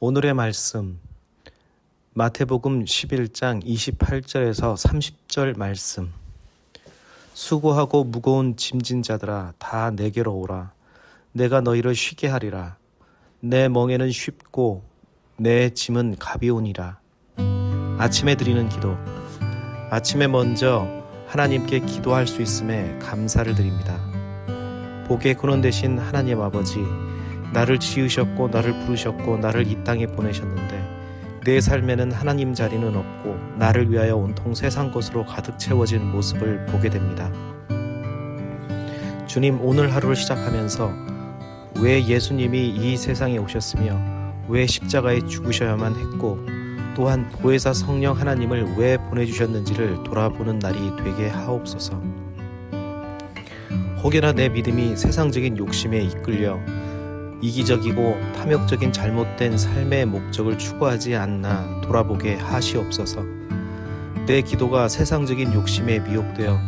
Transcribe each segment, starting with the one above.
오늘의 말씀 마태복음 11장 28절에서 30절 말씀. 수고하고 무거운 짐진 자들아 다 내게로 오라. 내가 너희를 쉬게 하리라. 내 멍에는 쉽고 내 짐은 가벼우니라. 아침에 드리는 기도. 아침에 먼저 하나님께 기도할 수 있음에 감사를 드립니다. 복의 근원 되신 하나님 아버지 나를 지으셨고 나를 부르셨고 나를 이 땅에 보내셨는데 내 삶에는 하나님 자리는 없고 나를 위하여 온통 세상 것으로 가득 채워진 모습을 보게 됩니다. 주님 오늘 하루를 시작하면서 왜 예수님이 이 세상에 오셨으며 왜 십자가에 죽으셔야만 했고 또한 보혜사 성령 하나님을 왜 보내주셨는지를 돌아보는 날이 되게 하옵소서. 혹여나 내 믿음이 세상적인 욕심에 이끌려 이기적이고 탐욕적인 잘못된 삶의 목적을 추구하지 않나 돌아보게 하시옵소서. 내 기도가 세상적인 욕심에 미혹되어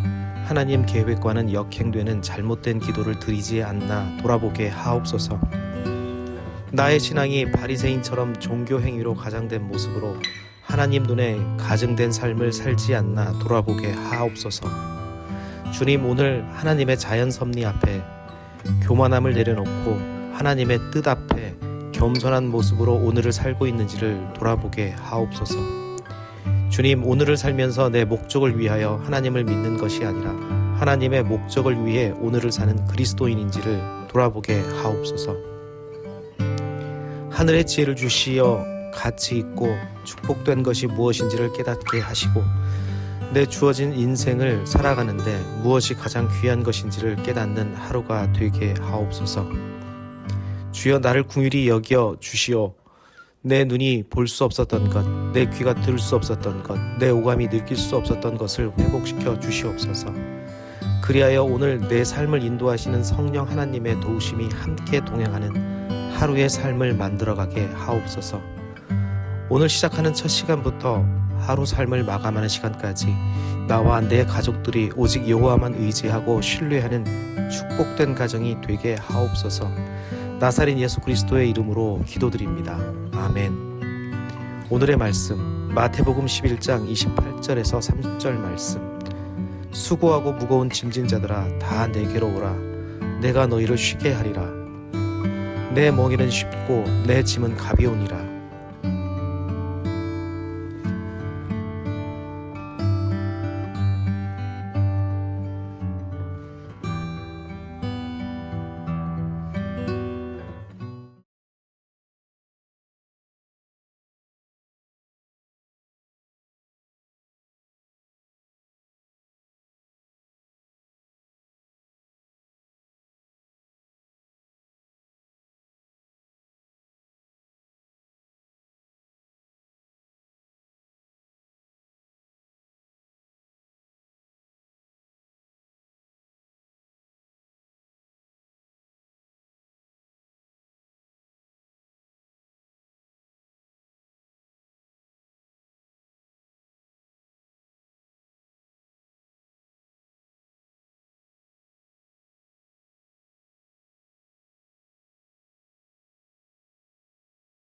하나님 계획과는 역행되는 잘못된 기도를 드리지 않나 돌아보게 하옵소서. 나의 신앙이 바리새인처럼 종교 행위로 가장된 모습으로 하나님 눈에 가증된 삶을 살지 않나 돌아보게 하옵소서. 주님 오늘 하나님의 자연 섭리 앞에 교만함을 내려놓고 하나님의 뜻 앞에 겸손한 모습으로 오늘을 살고 있는지를 돌아보게 하옵소서. 주님, 오늘을 살면서 내 목적을 위하여 하나님을 믿는 것이 아니라 하나님의 목적을 위해 오늘을 사는 그리스도인인지를 돌아보게 하옵소서. 하늘의 지혜를 주시어 가치 있고 축복된 것이 무엇인지를 깨닫게 하시고 내 주어진 인생을 살아가는데 무엇이 가장 귀한 것인지를 깨닫는 하루가 되게 하옵소서. 주여 나를 궁일이 여겨 주시오. 내 눈이 볼 수 없었던 것, 내 귀가 들을 수 없었던 것, 내 오감이 느낄 수 없었던 것을 회복시켜 주시옵소서. 그리하여 오늘 내 삶을 인도하시는 성령 하나님의 도우심이 함께 동행하는 하루의 삶을 만들어가게 하옵소서. 오늘 시작하는 첫 시간부터 하루 삶을 마감하는 시간까지 나와 내 가족들이 오직 여호와만 의지하고 신뢰하는 축복된 가정이 되게 하옵소서. 나사린 예수 그리스도의 이름으로 기도드립니다. 아멘. 오늘의 말씀 마태복음 11장 28절에서 30절 말씀 수고하고 무거운 짐진 자들아 다 내게로 오라 내가 너희를 쉬게 하리라 내 멍에는 쉽고 내 짐은 가벼우니라